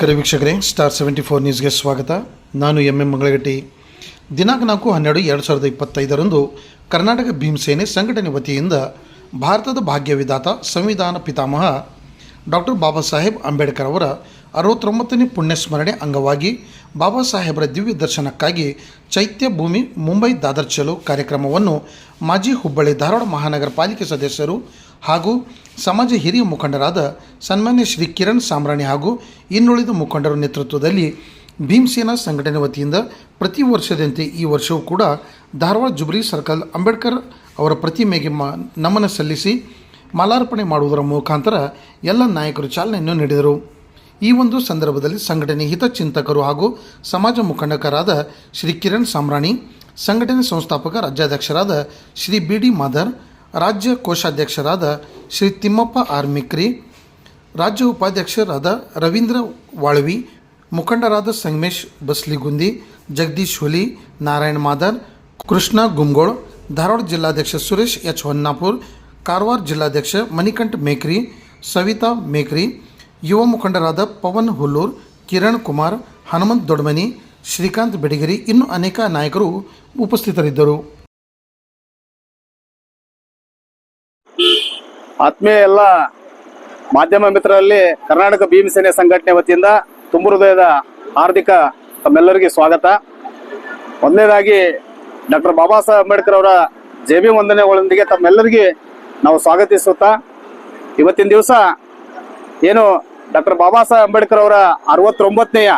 ನಮಸ್ಕಾರ ವೀಕ್ಷಕರೇ star seventy four ನ್ಯೂಸ್ಗೆ ಸ್ವಾಗತ. ನಾನು ಎಂ ಎಂ ಮಂಗಳಗಟ್ಟಿ. ದಿನಾಂಕ ನಾಲ್ಕು ಹನ್ನೆರಡು ಎರಡು ಸಾವಿರದ ಇಪ್ಪತ್ತೈದರಂದು ಕರ್ನಾಟಕ ಭೀಮಸೇನೆ ಸಂಘಟನೆ ವತಿಯಿಂದ ಭಾರತದ ಭಾಗ್ಯ ವಿಧಾತ ಸಂವಿಧಾನ ಪಿತಾಮಹ ಡಾಕ್ಟರ್ ಬಾಬಾ ಸಾಹೇಬ್ ಅಂಬೇಡ್ಕರ್ ಅವರ ಅರವತ್ತೊಂಬತ್ತನೇ ಪುಣ್ಯಸ್ಮರಣೆ ಅಂಗವಾಗಿ ಬಾಬಾ ಸಾಹೇಬರ ದಿವ್ಯ ದರ್ಶನಕ್ಕಾಗಿ ಚೈತ್ಯ ಭೂಮಿ ಮುಂಬೈ ದಾದರ್ ಚಲೋ ಕಾರ್ಯಕ್ರಮವನ್ನು ಮಾಜಿ ಹುಬ್ಬಳ್ಳಿ ಧಾರವಾಡ ಮಹಾನಗರ ಪಾಲಿಕೆ ಸದಸ್ಯರು ಹಾಗೂ ಸಮಾಜ ಹಿರಿಯ ಮುಖಂಡರಾದ ಸನ್ಮಾನ್ಯ ಶ್ರೀ ಕಿರಣ್ ಸಾಮ್ರಾಣಿ ಹಾಗೂ ಇನ್ನುಳಿದ ಮುಖಂಡರ ನೇತೃತ್ವದಲ್ಲಿ ಭೀಮಸೇನಾ ಸಂಘಟನೆ ವತಿಯಿಂದ ಪ್ರತಿ ವರ್ಷದಂತೆ ಈ ವರ್ಷವೂ ಕೂಡ ಧಾರವಾಡ ಜುಬ್ರಿ ಸರ್ಕಲ್ ಅಂಬೇಡ್ಕರ್ ಅವರ ಪ್ರತಿಮೆಗೆ ಮ, ನಮನ ಸಲ್ಲಿಸಿ ಮಾಲಾರ್ಪಣೆ ಮಾಡುವುದರ ಮುಖಾಂತರ ಎಲ್ಲ ನಾಯಕರು ಚಾಲನೆಯನ್ನು ನೀಡಿದರು. ಈ ಒಂದು ಸಂದರ್ಭದಲ್ಲಿ ಸಂಘಟನೆ ಹಿತಚಿಂತಕರು ಹಾಗೂ ಸಮಾಜ ಮುಖಂಡಕರಾದ ಶ್ರೀ ಕಿರಣ್ ಸಾಮ್ರಾಣಿ, ಸಂಘಟನೆ ಸಂಸ್ಥಾಪಕ ರಾಜ್ಯಾಧ್ಯಕ್ಷರಾದ ಶ್ರೀ ಬಿ ಡಿ ಮಾದರ್ ರಾಜ್ಯ ಕೋಶಾಧ್ಯಕ್ಷರಾದ ಶ್ರೀ ತಿಮ್ಮಪ್ಪ ಆರ್ ಮಿಕ್ರಿ, ರಾಜ್ಯ ಉಪಾಧ್ಯಕ್ಷರಾದ ರವೀಂದ್ರ ವಾಳ್ವಿ, ಮುಖಂಡರಾದ ಸಂಗಮೇಶ್ ಬಸ್ಲಿಗುಂದಿ, ಜಗದೀಶ್ ಹುಲಿ, ನಾರಾಯಣ್ ಮಾದರ್, ಕೃಷ್ಣ ಗುಮ್ಗೋಳ್ ಧಾರವಾಡ ಜಿಲ್ಲಾಧ್ಯಕ್ಷ ಸುರೇಶ್ ಎಚ್ ಹೊನ್ನಾಪುರ್, ಕಾರವಾರ ಜಿಲ್ಲಾಧ್ಯಕ್ಷ ಮಣಿಕಂಠ್ ಮೇಕ್ರಿ, ಸವಿತಾ ಮೇಕ್ರಿ, ಯುವ ಮುಖಂಡರಾದ ಪವನ್ ಹುಲ್ಲೂರ್, ಕಿರಣ್ ಕುಮಾರ್, ಹನುಮಂತ್ ದೊಡ್ಮನಿ, ಶ್ರೀಕಾಂತ್ ಬೆಡಿಗೇರಿ ಇನ್ನು ಅನೇಕ ನಾಯಕರು ಉಪಸ್ಥಿತರಿದ್ದರು. ಆತ್ಮೀಯ ಎಲ್ಲ ಮಾಧ್ಯಮ ಮಿತ್ರರಲ್ಲಿ ಕರ್ನಾಟಕ ಭೀಮಸೇನೆ ಸಂಘಟನೆ ವತಿಯಿಂದ ತುಂಬ ಹೃದಯದ ಹಾರ್ದಿಕ ತಮ್ಮೆಲ್ಲರಿಗೆ ಸ್ವಾಗತ. ಒಂದನೇದಾಗಿ ಡಾಕ್ಟರ್ ಬಾಬಾ ಸಾಹೇಬ್ ಅಂಬೇಡ್ಕರ್ ಅವರ ಜೇಬಿ ವಂದನೆಗಳೊಂದಿಗೆ ತಮ್ಮೆಲ್ಲರಿಗೆ ನಾವು ಸ್ವಾಗತಿಸುತ್ತಾ, ಇವತ್ತಿನ ದಿವಸ ಏನು ಡಾಕ್ಟರ್ ಬಾಬಾ ಸಾಹೇಬ್ ಅಂಬೇಡ್ಕರ್ ಅವರ ಅರವತ್ತೊಂಬತ್ತನೆಯ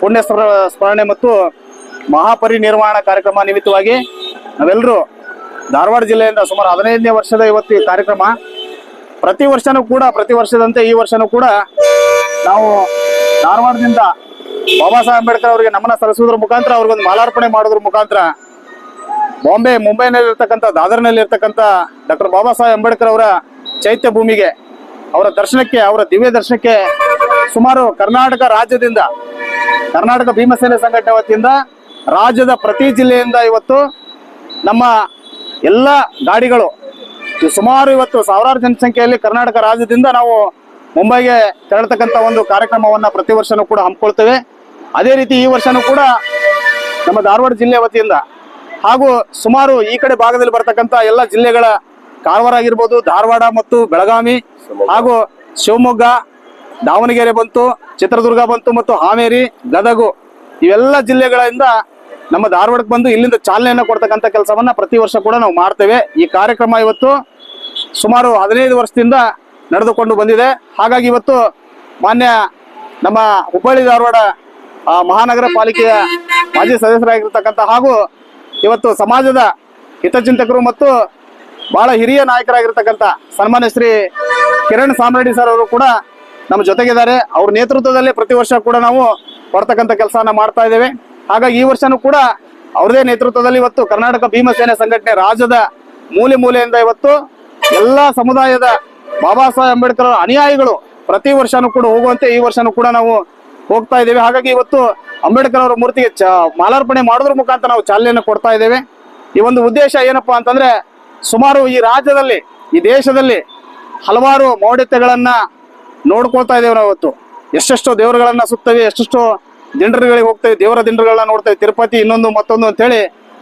ಪುಣ್ಯ ಸ್ಮರ- ಸ್ಮರಣೆ ಮತ್ತು ಮಹಾಪರಿನಿರ್ವಾಣ ಕಾರ್ಯಕ್ರಮ ನಿಮಿತ್ತವಾಗಿ ನಾವೆಲ್ಲರೂ ಧಾರವಾಡ ಜಿಲ್ಲೆಯಿಂದ ಸುಮಾರು ಹದಿನೈದನೇ ವರ್ಷದ ಇವತ್ತು ಕಾರ್ಯಕ್ರಮ ಪ್ರತಿ ವರ್ಷನೂ ಕೂಡ, ಪ್ರತಿ ವರ್ಷದಂತೆ ಈ ವರ್ಷನೂ ಕೂಡ ನಾವು ಧಾರವಾಡದಿಂದ ಬಾಬಾ ಸಾಹೇಬ್ ಅಂಬೇಡ್ಕರ್ ಅವರಿಗೆ ನಮನ ಸಲ್ಲಿಸುವುದ್ರ ಮುಖಾಂತರ ಅವ್ರಿಗೊಂದು ಮಾಲಾರ್ಪಣೆ ಮಾಡೋದ್ರ ಮುಖಾಂತರ ಬಾಂಬೆ ಮುಂಬೈನಲ್ಲಿ ಇರ್ತಕ್ಕಂಥ ದಾದರ್ನಲ್ಲಿ ಇರ್ತಕ್ಕಂಥ ಡಾಕ್ಟರ್ ಬಾಬಾ ಸಾಹೇಬ್ ಅಂಬೇಡ್ಕರ್ ಅವರ ಚೈತ್ಯ ಭೂಮಿಗೆ, ಅವರ ದರ್ಶನಕ್ಕೆ, ಅವರ ದಿವ್ಯ ದರ್ಶನಕ್ಕೆ ಸುಮಾರು ಕರ್ನಾಟಕ ರಾಜ್ಯದಿಂದ, ಕರ್ನಾಟಕ ಭೀಮಸೇನೆ ಸಂಘಟನೆ ವತಿಯಿಂದ ರಾಜ್ಯದ ಪ್ರತಿ ಜಿಲ್ಲೆಯಿಂದ ಇವತ್ತು ನಮ್ಮ ಎಲ್ಲ ಗಾಡಿಗಳು ಸುಮಾರು ಇವತ್ತು ಸಾವಿರಾರು ಜನಸಂಖ್ಯೆಯಲ್ಲಿ ಕರ್ನಾಟಕ ರಾಜ್ಯದಿಂದ ನಾವು ಮುಂಬೈಗೆ ತೆರಳತಕ್ಕಂಥ ಒಂದು ಕಾರ್ಯಕ್ರಮವನ್ನ ಪ್ರತಿ ವರ್ಷನೂ ಕೂಡ ಹಮ್ಮಿಕೊಳ್ತೇವೆ. ಅದೇ ರೀತಿ ಈ ವರ್ಷನೂ ಕೂಡ ನಮ್ಮ ಧಾರವಾಡ ಜಿಲ್ಲೆ ವತಿಯಿಂದ ಹಾಗೂ ಸುಮಾರು ಈ ಕಡೆ ಭಾಗದಲ್ಲಿ ಬರ್ತಕ್ಕಂಥ ಎಲ್ಲ ಜಿಲ್ಲೆಗಳ ಕಾರವಾರ ಆಗಿರ್ಬೋದು, ಧಾರವಾಡ ಮತ್ತು ಬೆಳಗಾವಿ ಹಾಗೂ ಶಿವಮೊಗ್ಗ, ದಾವಣಗೆರೆ ಬಂತು, ಚಿತ್ರದುರ್ಗ ಬಂತು ಮತ್ತು ಹಾವೇರಿ, ಗದಗು ಇವೆಲ್ಲ ಜಿಲ್ಲೆಗಳಿಂದ ನಮ್ಮ ಧಾರವಾಡಕ್ಕೆ ಬಂದು ಇಲ್ಲಿಂದ ಚಾಲನೆಯನ್ನು ಕೊಡ್ತಕ್ಕಂಥ ಕೆಲಸವನ್ನ ಪ್ರತಿ ವರ್ಷ ಕೂಡ ನಾವು ಮಾಡ್ತೇವೆ. ಈ ಕಾರ್ಯಕ್ರಮ ಇವತ್ತು ಸುಮಾರು ಹದಿನೈದು ವರ್ಷದಿಂದ ನಡೆದುಕೊಂಡು ಬಂದಿದೆ. ಹಾಗಾಗಿ ಇವತ್ತು ಮಾನ್ಯ ನಮ್ಮ ಹುಬ್ಬಳ್ಳಿ ಧಾರವಾಡ ಮಹಾನಗರ ಪಾಲಿಕೆಯ ಮಾಜಿ ಸದಸ್ಯರಾಗಿರ್ತಕ್ಕಂಥ ಹಾಗೂ ಇವತ್ತು ಸಮಾಜದ ಹಿತಚಿಂತಕರು ಮತ್ತು ಬಹಳ ಹಿರಿಯ ನಾಯಕರಾಗಿರ್ತಕ್ಕಂಥ ಸನ್ಮಾನ್ಯ ಶ್ರೀ ಕಿರಣ್ ಸಾಮ್ರಾಡಿ ಸರ್ ಅವರು ಕೂಡ ನಮ್ಮ ಜೊತೆಗಿದ್ದಾರೆ. ಅವ್ರ ನೇತೃತ್ವದಲ್ಲಿ ಪ್ರತಿ ವರ್ಷ ಕೂಡ ನಾವು ಕೊಡ್ತಕ್ಕಂಥ ಕೆಲಸವನ್ನ ಮಾಡ್ತಾ ಇದ್ದೇವೆ. ಹಾಗಾಗಿ ಈ ವರ್ಷನೂ ಕೂಡ ಅವ್ರದೇ ನೇತೃತ್ವದಲ್ಲಿ ಇವತ್ತು ಕರ್ನಾಟಕ ಭೀಮಸೇನೆ ಸಂಘಟನೆ ರಾಜ್ಯದ ಮೂಲೆ ಮೂಲೆಯಿಂದ ಇವತ್ತು ಎಲ್ಲಾ ಸಮುದಾಯದ ಬಾಬಾ ಸಾಹೇಬ್ ಅಂಬೇಡ್ಕರ್ ಅನುಯಾಯಿಗಳು ಪ್ರತಿ ವರ್ಷನೂ ಕೂಡ ಹೋಗುವಂತೆ ಈ ವರ್ಷನೂ ಕೂಡ ನಾವು ಹೋಗ್ತಾ ಇದ್ದೇವೆ. ಹಾಗಾಗಿ ಇವತ್ತು ಅಂಬೇಡ್ಕರ್ ಅವರ ಮೂರ್ತಿಗೆ ಚ ಮಾಲಾರ್ಪಣೆ ಮಾಡೋದ್ರ ಮುಖಾಂತರ ನಾವು ಚಾಲನೆಯನ್ನು ಕೊಡ್ತಾ ಇದ್ದೇವೆ. ಈ ಒಂದು ಉದ್ದೇಶ ಏನಪ್ಪಾ ಅಂತಂದ್ರೆ ಸುಮಾರು ಈ ರಾಜ್ಯದಲ್ಲಿ, ಈ ದೇಶದಲ್ಲಿ ಹಲವಾರು ಮೌಢ್ಯತೆಗಳನ್ನ ನೋಡ್ಕೊಳ್ತಾ ಇದ್ದೇವೆ ನಾವು ಇವತ್ತು. ಎಷ್ಟೆಷ್ಟೋ ದೇವರುಗಳನ್ನ ಸುತ್ತವೆ, ಎಷ್ಟೆಷ್ಟೋ ದಿಂಡ್ರುಗಳಿಗೆ ಹೋಗ್ತೇವೆ ದೇವರ ದಿಂಡ್ರುಗಳನ್ನ ನೋಡ್ತೇವೆ ತಿರುಪತಿ ಇನ್ನೊಂದು ಮತ್ತೊಂದು ಅಂತೇಳಿ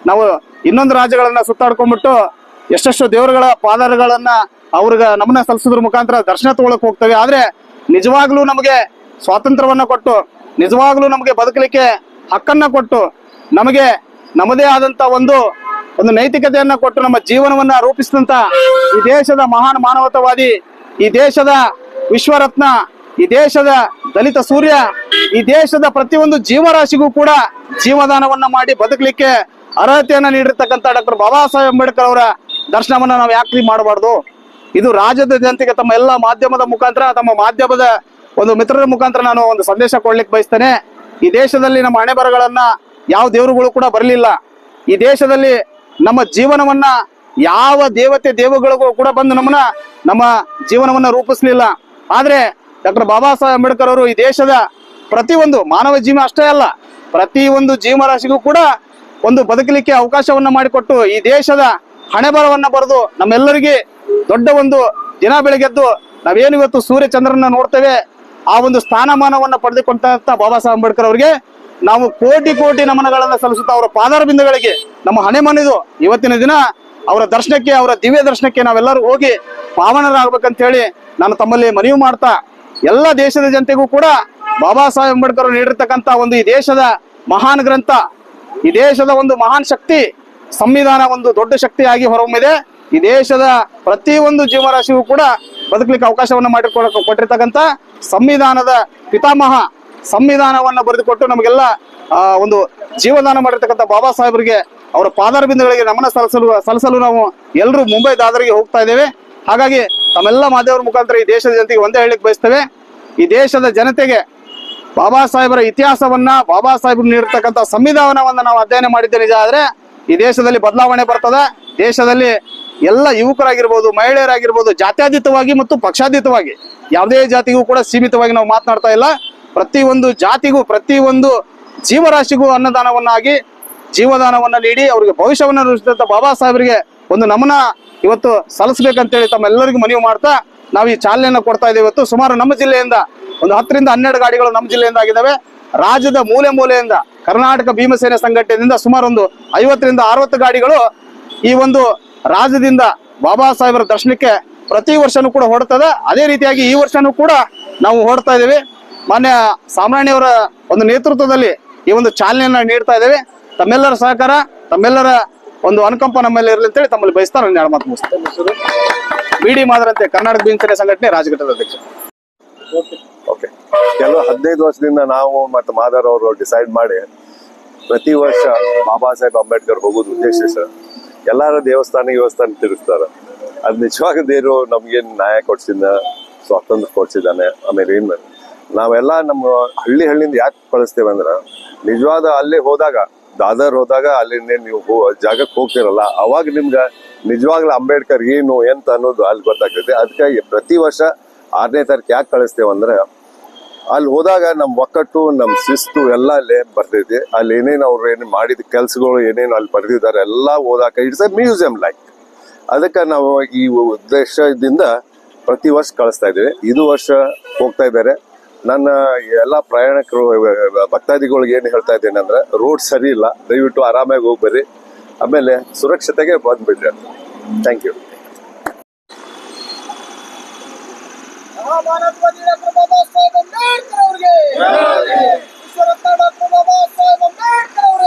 ನಾವು ಇನ್ನೊಂದು ರಾಜ್ಯಗಳನ್ನ ಸುತ್ತಾಡ್ಕೊಂಡ್ಬಿಟ್ಟು ಎಷ್ಟೆಷ್ಟು ದೇವರುಗಳ ಪಾದಾರಗಳನ್ನ ಅವ್ರಿಗೆ ನಮ್ಮನ್ನ ಸಲ್ಲಿಸೋದ್ರ ಮುಖಾಂತರ ದರ್ಶನ ತಗೊಳಕ್ ಹೋಗ್ತೇವೆ. ಆದ್ರೆ ನಿಜವಾಗ್ಲೂ ನಮಗೆ ಸ್ವಾತಂತ್ರ್ಯವನ್ನ ಕೊಟ್ಟು, ನಿಜವಾಗ್ಲೂ ನಮಗೆ ಬದುಕಲಿಕ್ಕೆ ಹಕ್ಕನ್ನ ಕೊಟ್ಟು, ನಮಗೆ ನಮ್ಮದೇ ಆದಂತ ಒಂದು ಒಂದು ನೈತಿಕತೆಯನ್ನ ಕೊಟ್ಟು ನಮ್ಮ ಜೀವನವನ್ನ ರೂಪಿಸಿದಂತ ಈ ದೇಶದ ಮಹಾನ್ ಮಾನವತಾವಾದಿ, ಈ ದೇಶದ ವಿಶ್ವರತ್ನ, ಈ ದೇಶದ ದಲಿತ ಸೂರ್ಯ ಈ ದೇಶದ ಪ್ರತಿಯೊಂದು ಜೀವರಾಶಿಗೂ ಕೂಡ ಜೀವದಾನವನ್ನ ಮಾಡಿ ಬದುಕಲಿಕ್ಕೆ ಅರ್ಹತೆಯನ್ನ ನೀಡಿರ್ತಕ್ಕಂಥ ಡಾಕ್ಟರ್ ಬಾಬಾ ಸಾಹೇಬ್ ಅಂಬೇಡ್ಕರ್ ಅವರ ದರ್ಶನವನ್ನ ನಾವು ಯಾಕ್ರಿ ಮಾಡಬಾರ್ದು? ಇದು ರಾಜ್ಯದ ಜನತೆಗೆ ತಮ್ಮ ಎಲ್ಲ ಮಾಧ್ಯಮದ ಮುಖಾಂತರ, ತಮ್ಮ ಮಾಧ್ಯಮದ ಒಂದು ಮಿತ್ರರ ಮುಖಾಂತರ ನಾನು ಒಂದು ಸಂದೇಶ ಕೊಡ್ಲಿಕ್ಕೆ ಬಯಸ್ತೇನೆ. ಈ ದೇಶದಲ್ಲಿ ನಮ್ಮ ಹಣೆ ಬರಗಳನ್ನ ಯಾವ ದೇವರುಗಳು ಕೂಡ ಬರಲಿಲ್ಲ. ಈ ದೇಶದಲ್ಲಿ ನಮ್ಮ ಜೀವನವನ್ನ ಯಾವ ದೇವತೆ ದೇವಗಳಿಗೂ ಕೂಡ ಬಂದು ನಮ್ಮನ್ನ ನಮ್ಮ ಜೀವನವನ್ನ ರೂಪಿಸ್ಲಿಲ್ಲ. ಆದ್ರೆ ಡಾಕ್ಟರ್ ಬಾಬಾ ಸಾಹೇಬ್ ಅಂಬೇಡ್ಕರ್ ಅವರು ಈ ದೇಶದ ಪ್ರತಿಯೊಂದು ಮಾನವ ಜೀವ ಅಷ್ಟೇ ಅಲ್ಲ, ಪ್ರತಿ ಒಂದು ಜೀವರಾಶಿಗೂ ಕೂಡ ಒಂದು ಬದುಕಲಿಕ್ಕೆ ಅವಕಾಶವನ್ನ ಮಾಡಿಕೊಟ್ಟು ಈ ದೇಶದ ಹಣೆ ಬರವನ್ನ ಬರೆದು ನಮ್ಮೆಲ್ಲರಿಗೆ ದೊಡ್ಡ ಒಂದು ದಿನ ಬೆಳಗ್ಗೆದ್ದು ನಾವೇನು ಇವತ್ತು ಸೂರ್ಯ ಚಂದ್ರನ ನೋಡ್ತೇವೆ, ಆ ಒಂದು ಸ್ಥಾನಮಾನವನ್ನ ಪಡೆದುಕೊಂಡಂತ ಬಾಬಾ ಸಾಹೇಬ್ ಅಂಬೇಡ್ಕರ್ ಅವರಿಗೆ ನಾವು ಕೋಟಿ ಕೋಟಿ ನಮನಗಳನ್ನು ಸಲ್ಲಿಸುತ್ತಾ ಅವರ ಪಾದಾರ ಬಿಂದುಗಳಿಗೆ ನಮ್ಮ ಹಣೆ ಮನೆದು ಇವತ್ತಿನ ದಿನ ಅವರ ದರ್ಶನಕ್ಕೆ, ಅವರ ದಿವ್ಯ ದರ್ಶನಕ್ಕೆ ನಾವೆಲ್ಲರೂ ಹೋಗಿ ಪಾವನರಾಗಬೇಕಂತ ಹೇಳಿ ನಾನು ತಮ್ಮಲ್ಲಿ ಮನವಿ ಮಾಡ್ತಾ ಎಲ್ಲ ದೇಶದ ಜನತೆಗೂ ಕೂಡ ಬಾಬಾ ಸಾಹೇಬ್ ಅಂಬೇಡ್ಕರ್ ನೀಡಿರ್ತಕ್ಕಂಥ ಒಂದು ಈ ದೇಶದ ಮಹಾನ್ ಗ್ರಂಥ, ಈ ದೇಶದ ಒಂದು ಮಹಾನ್ ಶಕ್ತಿ, ಸಂವಿಧಾನ ಒಂದು ದೊಡ್ಡ ಶಕ್ತಿಯಾಗಿ ಹೊರಹೊಮ್ಮಿದೆ. ಈ ದೇಶದ ಪ್ರತಿಯೊಂದು ಜೀವರಾಶಿಗೂ ಕೂಡ ಬದುಕಲಿಕ್ಕೆ ಅವಕಾಶವನ್ನು ಮಾಡಿಕೊಡಕ್ಕೆ ಕೊಟ್ಟಿರ್ತಕ್ಕಂಥ ಸಂವಿಧಾನದ ಪಿತಾಮಹ, ಸಂವಿಧಾನವನ್ನು ಬರೆದುಕೊಟ್ಟು ನಮಗೆಲ್ಲ ಒಂದು ಜೀವದಾನ ಮಾಡಿರ್ತಕ್ಕಂಥ ಬಾಬಾ ಸಾಹೇಬರಿಗೆ ಅವರ ಪಾದಾರ ಬಿಂದುಗಳಿಗೆ ನಮನ ಸಲ್ಲಿಸಲು ಸಲ್ಲಿಸಲು ನಾವು ಎಲ್ಲರೂ ಮುಂಬೈ ದಾದರಿಗೆ ಹೋಗ್ತಾ ಇದ್ದೇವೆ. ಹಾಗಾಗಿ ತಮ್ಮೆಲ್ಲ ಮಾಧ್ಯಮರ ಮುಖಾಂತರ ಈ ದೇಶದ ಜನತೆಗೆ ಒಂದೇ ಹೇಳಿಕ್ ಬಯಸ್ತೇವೆ. ಈ ದೇಶದ ಜನತೆಗೆ ಬಾಬಾ ಸಾಹೇಬರ ಇತಿಹಾಸವನ್ನ, ಬಾಬಾ ಸಾಹೇಬರು ನೀಡಿರ್ತಕ್ಕಂಥ ಸಂವಿಧಾನವನ್ನ ನಾವು ಅಧ್ಯಯನ ಮಾಡಿದ್ದೆ ನಿಜ ಆದ್ರೆ, ಈ ದೇಶದಲ್ಲಿ ಬದಲಾವಣೆ ಬರ್ತದೆ. ದೇಶದಲ್ಲಿ ಎಲ್ಲ ಯುವಕರಾಗಿರ್ಬೋದು, ಮಹಿಳೆಯರಾಗಿರ್ಬೋದು, ಜಾತ್ಯಾತೀತವಾಗಿ ಮತ್ತು ಪಕ್ಷಾತೀತವಾಗಿ, ಯಾವುದೇ ಜಾತಿಗೂ ಕೂಡ ಸೀಮಿತವಾಗಿ ನಾವು ಮಾತನಾಡ್ತಾ ಇಲ್ಲ. ಪ್ರತಿಯೊಂದು ಜಾತಿಗೂ ಪ್ರತಿಯೊಂದು ಜೀವರಾಶಿಗೂ ಅನ್ನದಾನವನ್ನಾಗಿ, ಜೀವದಾನವನ್ನ ನೀಡಿ, ಅವರಿಗೆ ಭವಿಷ್ಯವನ್ನು ರೂಪಿಸಿದಂತ ಬಾಬಾ ಸಾಹೇಬರಿಗೆ ಒಂದು ನಮನ ಇವತ್ತು ಸಲ್ಲಿಸ್ಬೇಕಂತೇಳಿ ತಮ್ಮೆಲ್ಲರಿಗೂ ಮನವಿ ಮಾಡ್ತಾ ನಾವು ಈ ಚಾಲನೆಯನ್ನು ಕೊಡ್ತಾ ಇದ್ದೇವೆ. ಇವತ್ತು ಸುಮಾರು ನಮ್ಮ ಜಿಲ್ಲೆಯಿಂದ ಒಂದು ಹತ್ತರಿಂದ ಹನ್ನೆರಡು ಗಾಡಿಗಳು ನಮ್ಮ ಜಿಲ್ಲೆಯಿಂದ ಆಗಿದ್ದಾವೆ. ರಾಜ್ಯದ ಮೂಲೆ ಮೂಲೆಯಿಂದ ಕರ್ನಾಟಕ ಭೀಮಸೇನೆ ಸಂಘಟನೆಯಿಂದ ಸುಮಾರು ಒಂದು ಐವತ್ತರಿಂದ ಅರವತ್ತು ಗಾಡಿಗಳು ಈ ಒಂದು ರಾಜ್ಯದಿಂದ ಬಾಬಾ ಸಾಹೇಬರ ದರ್ಶನಕ್ಕೆ ಪ್ರತಿ ವರ್ಷನೂ ಕೂಡ ಹೊಡ್ತದೆ ಅದೇ ರೀತಿಯಾಗಿ ಈ ವರ್ಷನೂ ಕೂಡ ನಾವು ಹೊಡ್ತಾ ಇದ್ದೇವೆ. ಮಾನ್ಯ ಸಾಮಾನ್ಯವರ ಒಂದು ನೇತೃತ್ವದಲ್ಲಿ ಈ ಒಂದು ಚಾಲನೆಯನ್ನ ನೀಡ್ತಾ ಇದ್ದೇವೆ. ತಮ್ಮೆಲ್ಲರ ಸಹಕಾರ, ತಮ್ಮೆಲ್ಲರ ಒಂದು ಅನುಕಂಪ ನಮ್ಮಲ್ಲಿ ಇರಲಿ ಅಂತೇಳಿ ತಮ್ಮಲ್ಲಿ ಬಯಸ್ತಾ ನಾನು ಎರಡು ಮಾತು ಮುಗಿಸ್ತೇನೆ. ಬಿಡಿ ಮಾದರಂತೆ ಕರ್ನಾಟಕ ಭೀಮಸೇನೆ ಸಂಘಟನೆ ರಾಜಘಟ್ಟದ ಅಧ್ಯಕ್ಷ ಓಕೆ ಕೆಲವು ಹದಿನೈದು ವರ್ಷದಿಂದ ನಾವು ಮತ್ತು ಮಾದರ್ ಅವರು ಡಿಸೈಡ್ ಮಾಡಿ ಪ್ರತಿ ವರ್ಷ ಬಾಬಾ ಸಾಹೇಬ್ ಅಂಬೇಡ್ಕರ್ ಹೋಗೋದು ಉದ್ದೇಶ ಸರ್. ಎಲ್ಲಾರ ದೇವಸ್ಥಾನ ದೇವಸ್ಥಾನ ತಿರುಗಿಸ್ತಾರ ಅದು ನಿಜವಾಗ ದೇವರು ನಮ್ಗೇನು ನ್ಯಾಯ ಕೊಡ್ಸಿದ್ದ ಸ್ವಾತಂತ್ರ್ಯ ಕೊಡ್ಸಿದ್ದಾನೆ. ಆಮೇಲೆ ಏನ್? ನಾವೆಲ್ಲ ನಮ್ಮ ಹಳ್ಳಿ ಹಳ್ಳಿಯಿಂದ ಯಾಕೆ ಕಳಿಸ್ತೇವೆ ಅಂದ್ರೆ, ನಿಜವಾದ ಅಲ್ಲಿ ಹೋದಾಗ ದಾದರ್ ಹೋದಾಗ ಅಲ್ಲಿ ನೀವು ಜಾಗಕ್ಕೆ ಹೋಗ್ತಿರಲ್ಲ. ಅವಾಗ ನಿಮ್ಗೆ ನಿಜವಾಗ್ಲೂ ಅಂಬೇಡ್ಕರ್ ಏನು, ಎಂತ ಅನ್ನೋದು ಅಲ್ಲಿ ಗೊತ್ತಾಗ್ತೈತೆ ಅದಕ್ಕಾಗಿ ಪ್ರತಿ ವರ್ಷ ಆರನೇ ತಾರೀಕು ಯಾಕೆ ಕಳಿಸ್ತೇವೆ ಅಂದ್ರೆ, ಅಲ್ಲಿ ಹೋದಾಗ ನಮ್ಮ ಒಕ್ಕಟ್ಟು ನಮ್ಮ ಶಿಸ್ತು ಎಲ್ಲ ಅಲ್ಲಿ ಬರ್ತೈತಿ ಅಲ್ಲಿ ಏನೇನು ಅವ್ರು ಏನು ಮಾಡಿದ ಕೆಲ್ಸಗಳು ಏನೇನು ಅಲ್ಲಿ ಬರೆದಿದ್ದಾರೆ ಎಲ್ಲ ಓದಾಕ ಇಟ್ಸ್ ಎ ಮ್ಯೂಸಿಯಂ ಲೈಕ್ ಅದಕ್ಕೆ ನಾವು ಈ ಉದ್ದೇಶದಿಂದ ಪ್ರತಿ ವರ್ಷ ಕಳಿಸ್ತಾ ಇದ್ದೀವಿ. ಇದು ವರ್ಷ ಹೋಗ್ತಾ ಇದ್ದಾರೆ. ನನ್ನ ಎಲ್ಲ ಪ್ರಯಾಣಿಕರು ಭಕ್ತಾದಿಗಳಿಗೆ ಏನು ಹೇಳ್ತಾ ಇದ್ದೇನೆ ಅಂದ್ರೆ ರೋಡ್ ಸರಿ ಇಲ್ಲ, ದಯವಿಟ್ಟು ಆರಾಮಾಗಿ ಹೋಗ್ಬರ್ರಿ ಆಮೇಲೆ ಸುರಕ್ಷತೆಗೆ ಬಂದ್ಬಿಡ್ರಿ ಅಂತ. Thank you Baba Saheb Ambedkar